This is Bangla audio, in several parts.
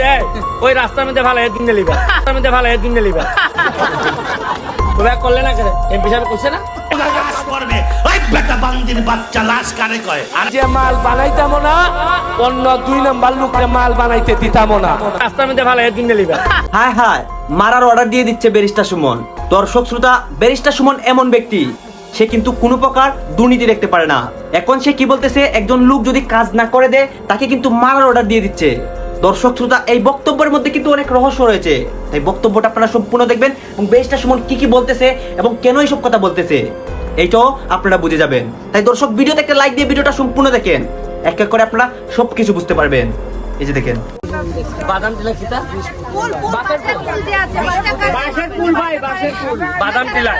দেয় ওই রাস্তার মধ্যে ভালো দিন লিবা। রাস্তার মধ্যে ভালো দিন লিবা। তোরা করলে না করে এমপি সাহেব করছে না? লাশ করবে। ওই বেটা বান্দির বাচ্চা লাশ কারে কয়? আর যে মাল বানাইতাম না অন্য দুই নাম্বার লোককে মাল বানাইতে দিতাম না। রাস্তার মধ্যে ভালো দিন লিবা। হায় হায় মারার অর্ডার দিয়ে দিচ্ছে ব্যারিস্টার সুমন। দর্শক শ্রোতা ব্যারিস্টার সুমন এমন ব্যক্তি। সে কিন্তু কোনো প্রকার দুর্নীতি দেখতে পারে না। এখন সে কি বলতেছে? একজন লোক যদি কাজ না করে দেয় তাকে কিন্তু মারার অর্ডার দিয়ে দিচ্ছে। দর্শক শ্রোতা এই বক্তব্যের মধ্যে কিন্তু অনেক রহস্য রয়েছে। তাই বক্তব্যটা আপনারা সম্পূর্ণ দেখবেন এবং বেশটা সুমন কি কি বলতেছে এবং কেন এইসব কথা বলতেছে এইটাও আপনারা বুঝে যাবেন। তাই দর্শক ভিডিওতে একটা লাইক দিয়ে ভিডিওটা সম্পূর্ণ দেখেন। এক এক করে আপনারা সবকিছু বুঝতে পারবেন। এই যে দেখেন। বাদাম টিলা খিতা ফুল ফুল বাসের ফুল। দিয়ে আছে। বাচ্চা বাঁশের ফুল ভাই বাঁশের ফুল। বাদাম টিলা।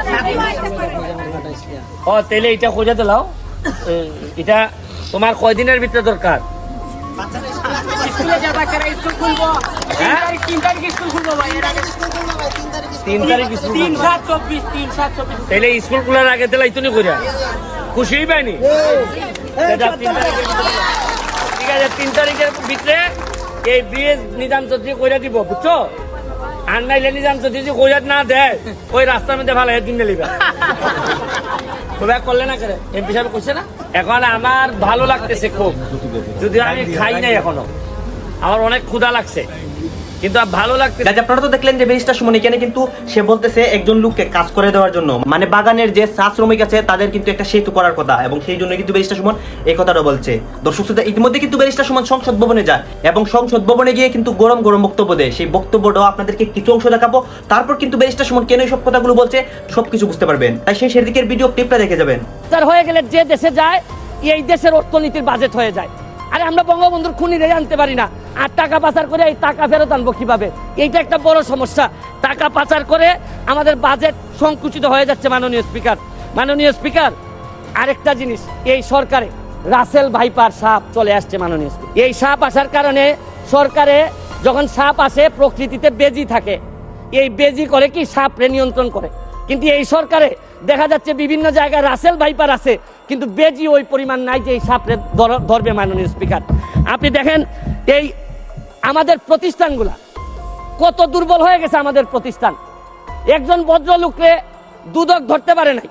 ও তেলে এটা খোঁজা দিলাও এ, এটা তোমার কয়দিনের ভিতরে দরকার? হ্যাঁ? তিন তারিখ স্কুল তিন খুলবো। সাত চব্বিশ তিন সাত চব্বিশ। তাহলে স্কুল খোলার আগে খুশি পাইনি। ঠিক আছে তিন তারিখের ভিতরে এই ব্রিজ নিজাম চৌধুরী কইরা দিব বুঝছ? আর নাইলে নিজাম চৌধুরী যদি কইরা না দেয় ওই রাস্তার মধ্যে ভালো দিন লিবা। করলে না করে এমপি সাহেব কইছে না? এখন আমার ভালো লাগতেছে খুব। যদি আমি খাই নাই এখনও। আমার অনেক ক্ষুধা লাগছে। কিন্তু ভালো লাগতেছে গাছ আপনারা তো দেখলেন যে ব্যারিস্টার সুমন এখানে কিন্তু সে বলতেছে একজন লোককে কাজ করে দেওয়ার জন্য। মানে বাগানের যে চা শ্রমিক আছে তাদের কিন্তু একটা সেতু করার কথা। এবং সেই জন্য কিন্তু ব্যারিস্টার সুমন এই কথাটা বলছে। দর্শক শ্রোতা ইতিমধ্যে কিন্তু ব্যারিস্টার সুমন সংসদ ভবনে যায় এবং সংসদ ভবনে গিয়ে কিন্তু গরম গরম বক্তব্য দেয়। সেই বক্তব্যটাও আপনাদেরকে কিছু অংশ দেখাবো। তারপর কিন্তু ব্যারিস্টার সুমন কেন এই সব কথাগুলো বলছে সবকিছু বুঝতে পারবেন। তাই সেই সেদিকের ভিডিও ক্লিপটা দেখে যাবেন। তার হয়ে গেলে যে দেশে যায় এই দেশের অর্থনীতির বাজেট হয়ে যায়। আরে আমরা বঙ্গবন্ধুর খুনি রে আনতে পারি না। আর টাকা পাচার করে এই টাকা ফেরত আনব কীভাবে? এইটা একটা বড় সমস্যা। টাকা পাচার করে আমাদের বাজেট সংকুচিত হয়ে যাচ্ছে মাননীয় স্পিকার মাননীয় স্পিকার আরেকটা জিনিস, এই সরকারে রাসেল ভাইপার সাপ চলে আসছে মাননীয় স্পিকার এই সাপ আসার কারণে সরকারে যখন সাপ আসে, প্রকৃতিতে বেজি থাকে। এই বেজি করে কি? সাপরে নিয়ন্ত্রণ করে। কিন্তু এই সরকারে দেখা যাচ্ছে বিভিন্ন জায়গায় রাসেল ভাইপার আছে, কিন্তু বেজি ওই পরিমাণ নাই যে এই সাপরে ধর- ধরবে মাননীয় স্পিকার আপনি দেখেন এই আমাদের প্রতিষ্ঠানগুলা কত দুর্বল হয়ে গেছে আমাদের প্রতিষ্ঠান। একজন ভদ্রলোকরে দুদক ধরতে পারে নাই,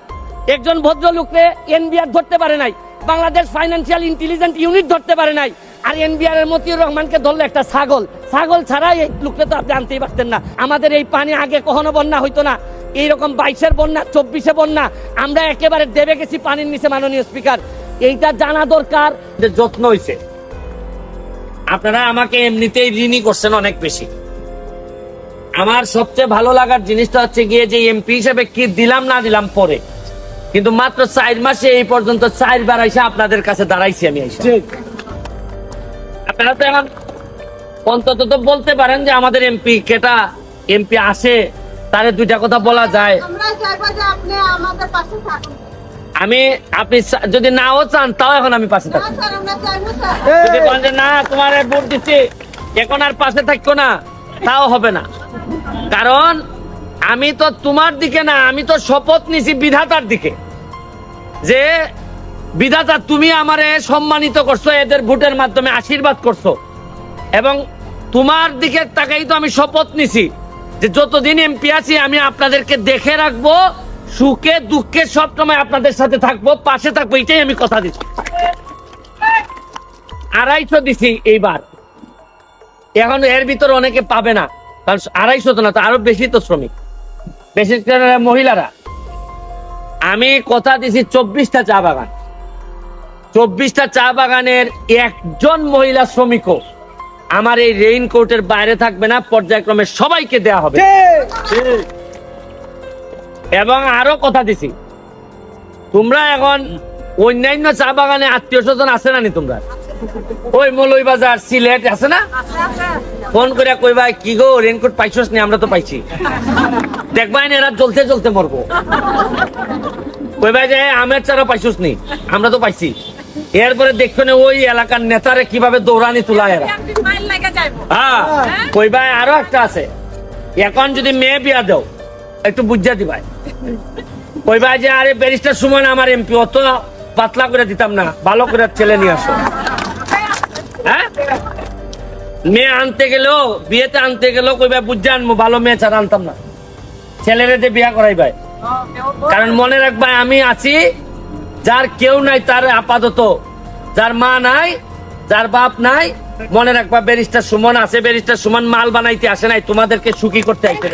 একজন ভদ্রলোকরে এনবিআর ধরতে পারে নাই, বাংলাদেশ ফাইন্যান্সিয়াল ইন্টেলিজেন্ট ইউনিট ধরতে পারে নাই, আর এনবিআর এর মতিউর রহমানকে ধরলো একটা ছাগল। ছাগল ছাড়া এই লোককে তো আপনি আনতেই পারতেন না। আমাদের এই পানি আগে কখনো বন্যা হইতো না, এইরকম বাইশের বন্যা, চব্বিশে বন্যা, আমরা একেবারে দেবে গেছি পানির নিচে মাননীয় স্পিকার। এইটা জানা দরকার যে যত্ন হয়েছে আপনারা আমাকে এমনিতেই ঋণই করছেন অনেক বেশি। আমার সবচেয়ে ভালো লাগার জিনিসটা হচ্ছে গিয়ে যে এমপি হিসেবে কি দিলাম না দিলাম পরে। কিন্তু মাত্র চার মাসে এই পর্যন্ত চার বার আইসা আপনাদের কাছে দাঁড়াইছি আমি আইসা। আপনারা তো এখন অন্তত তো বলতে পারেন যে আমাদের এমপি কেটা এমপি আসে তারে দুইটা কথা বলা যায়। আমরা চাইব যে আপনি আমাদের পাশে থাকুন। আমি আপনি যদি নাও চান তাও এখন আমি পাশে থাকি। যদি বলেন না তোমার ভোট দিচ্ছি এখন আর পাশে থাকব না তাও হবে না। কারণ আমি তো তোমার দিকে না আমি তো শপথ নিছি বিধাতার দিকে। যে বিধাতা তুমি আমারে সম্মানিত করছ এদের ভোটের মাধ্যমে আশীর্বাদ করছ। এবং তোমার দিকে তাকাই তো আমি শপথ নিছি। যে যতদিন এমপি আছি আমি আপনাদেরকে দেখে রাখব সুখে দুঃখে সব সময় আপনাদের সাথে থাকব পাশে থাকব এটাই আমি কথা দিচ্ছি। আড়াইশো দিছি এইবার। এখন এর ভিতরে অনেকে পাবে না কারণ আড়াইশো তো না তো আরও বেশি তো শ্রমিক। বেশি করে মহিলারা। আমি কথা দিছি চব্বিশটা চা বাগান। চব্বিশটা চা বাগানের একজন মহিলা শ্রমিকও আমার এই রেইনকোটের বাইরে থাকবে না পর্যায়ক্রমে সবাইকে দেয়া হবে। এবং আরও কথা দিছি। তোমরা এখন অন্যান্য চা বাগানে আত্মীয় স্বজন আছে না নি তোমরা? ওই মলই বাজার সিলেট আছে না? ফোন করে কইবা কি গো রেনকোট পাইছস নি? আমরা তো পাইছি। দেখবাই না, এরা জ্বলতে জ্বলতে মরবো। কইবা যে আমের চারা পাইছস নি? আমরা তো পাইছি। এরপরে দেখছ না, ওই এলাকার নেতারে কীভাবে দৌড়ানি তোলা এরা। হ্যাঁ কইবা আরও একটা আছে। এখন যদি মেয়ে বিয়া দাও, একটু বুঝা দিবাই। কইবা যে, আরে, ব্যারিস্টার সুমন আমার এমপি, অত পাতলা করে দিতাম না, ভালো করে ছেলে নিয়ে আসো। হ্যাঁ? মেয়ে আনতে গেলেও, বিয়েতে আনতে গেলেও কইবা আনব ভালো মেয়ে ছাড়া আনতাম না। ছেলেরে যে বিয়া কারণ মনে রাখবা আমি আছি, যার কেউ নাই, তার আপাতত। যার মা নাই, যার বাপ নাই, মনে রাখবা ব্যারিস্টার সুমন আছে, ব্যারিস্টার সুমন মাল বানাইতে আসে নাই, তোমাদেরকে সুখী করতে আইতে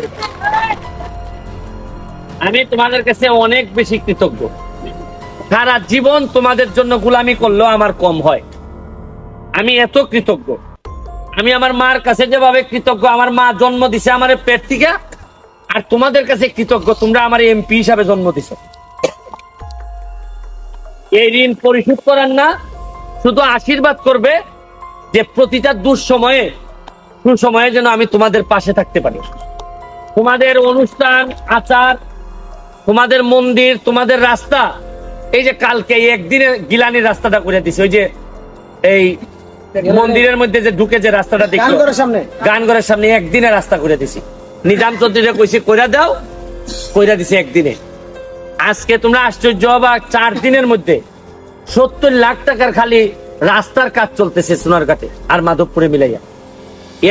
আমি তোমাদের কাছে অনেক বেশি কৃতজ্ঞ। সারা জীবন তোমাদের জন্য গুলামি করলেও আমার কম হয়। আমি এত কৃতজ্ঞ। আমি আমার মার কাছে যেভাবে কৃতজ্ঞ, আমার মা জন্ম দিছে আমার পেট থেকে, আর তোমাদের কাছে কৃতজ্ঞ, তোমরা আমার এমপি হিসাবে জন্ম দিছ। এই ঋণ পরিশোধ করার না, শুধু আশীর্বাদ করবে যে প্রতিটা দুঃসময়ে, সুসময়ে যেন আমি তোমাদের পাশে থাকতে পারি। তোমাদের অনুষ্ঠান, আচার তোমাদের মন্দির তোমাদের রাস্তা। এই যে কালকে একদিনে গিলানির রাস্তাটা করে দিছে ওই যে এই মন্দিরের মধ্যে যে ঢুকে যে রাস্তাটা দেখো সামনে। গানঘরের সামনে একদিনে রাস্তা করে দিছি। নিজাম চৌধুরীরা কইছে কইরা দাও। কইরা দিছে একদিনে। আজকে তোমরা আশ্চর্য হবা চার দিনের মধ্যে সত্তর লাখ টাকার খালি রাস্তার কাজ চলতেছে সোনারঘাটে আর মাধবপুরে মিলাইয়া।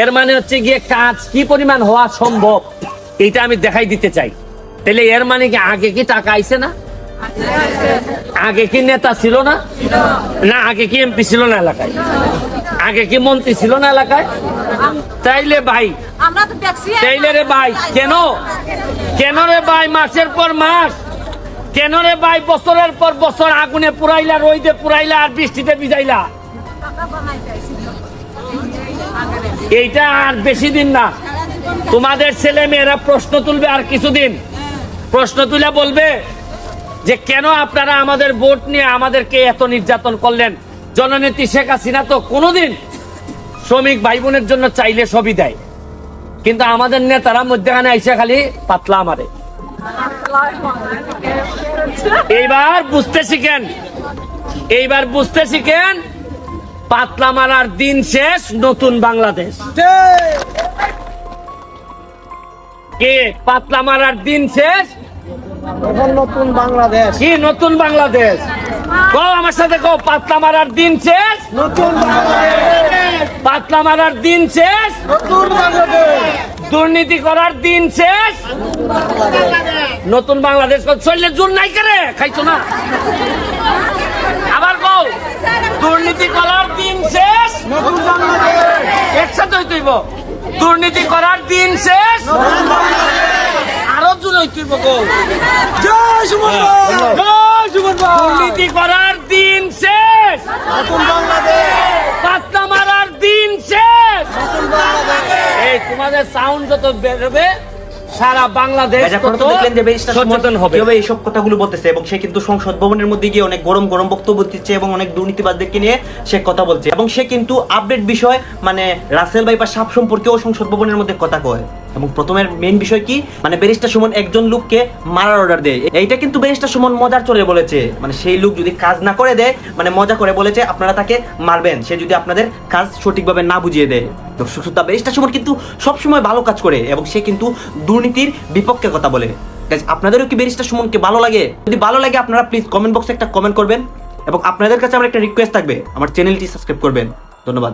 এর মানে হচ্ছে গিয়ে কাজ কি পরিমাণ হওয়া সম্ভব এটা আমি দেখাই দিতে চাই। তাহলে এর মানে কি আগে কি টাকা আইছে না? আগে কি নেতা ছিল না? না আগে কি এমপি ছিল না এলাকায়? আগে কি মন্ত্রী ছিল না এলাকায়? তাইলে ভাই তাইলে রে ভাই কেন? কেন রে ভাই মাসের পর মাস? কেন রে ভাই বছরের পর বছর আগুনে পুরাইলা রইদে পুরাইলা আর বৃষ্টিতে ভিজাইলা? এইটা আর বেশি দিন না। তোমাদের ছেলে মেয়েরা প্রশ্ন তুলবে আর কিছুদিন। প্রশ্ন তুলে বলবে যে কেন আপনারা আমাদের ভোট নিয়ে আমাদেরকে এত নির্যাতন করলেন? জননেত্রী শেখ হাসিনা তো কোনোদিন শ্রমিক ভাই বোনের জন্য চাইলে সবই দেয়। কিন্তু আমাদের নেতারা মধ্যখানে আইসা খালি পাতলা আমারে এইবার বুঝতে শিখেন এইবার বুঝতে শিখেন পাতলা মারার দিন শেষ নতুন বাংলাদেশ। কে পাতলা মারার দিন শেষ নতুন বাংলাদেশ। কি নতুন বাংলাদেশ? কও আমার সাথে কও পাতলা মারার দিন শেষ? নতুন বাংলাদেশ। পাতলা মারার দিন শেষ? নতুন বাংলাদেশ। দুর্নীতি করার দিন শেষ? নতুন বাংলাদেশ চললে জোর নাই করে খাইছো না? আবার কও দুর্নীতি করার দিন শেষ? নতুন বাংলাদেশ। একসাথে হইতেইব দুর্নীতি করার দিন শেষ? আরও জোর হইতেইব কও জয় সুমন জয় সুমন দুর্নীতি করার দিন শেষ নতুন বাংলাদেশ পাতলা মারার দিন শেষ এই তোমাদের সাউন্ড যত বেরোবে সারা বাংলাদেশ সচেতন হবে এইসব কথাগুলো বলতেছে এবং সে কিন্তু সংসদ ভবনের মধ্যে গিয়ে অনেক গরম গরম বক্তব্য দিচ্ছে এবং অনেক দুর্নীতিবাদদেরকে নিয়ে সে কথা বলছে। এবং সে কিন্তু আপডেট বিষয় মানে রাসেল ভাই বা সাপ সম্পর্কেও সংসদ ভবনের মধ্যে কথা কয়। এবং প্রথমের মেইন বিষয় কি? মানে ব্যারিস্টার সুমন একজন লোককে মারার অর্ডার দেয়। এইটা কিন্তু ব্যারিস্টার সুমন মজার চলে বলেছে। মানে সেই লোক যদি কাজ না করে দেয় মানে মজা করে বলেছে, আপনারা তাকে মারবেন। সে যদি আপনাদের কাজ সঠিকভাবে না বুঝিয়ে দেয়। দর্শক শ্রোতা ব্যারিস্টার সুমন কিন্তু সবসময় ভালো কাজ করে এবং সে কিন্তু দুর্নীতির বিপক্ষে কথা বলে। আপনাদেরও কি ব্যারিস্টার সুমনকে ভালো লাগে? যদি ভালো লাগে, আপনারা প্লিজ কমেন্ট বক্সে একটা কমেন্ট করবেন এবং আপনাদের কাছে আমার একটা রিকোয়েস্ট থাকবে। আমার চ্যানেলটি সাবস্ক্রাইব করবেন। ধন্যবাদ।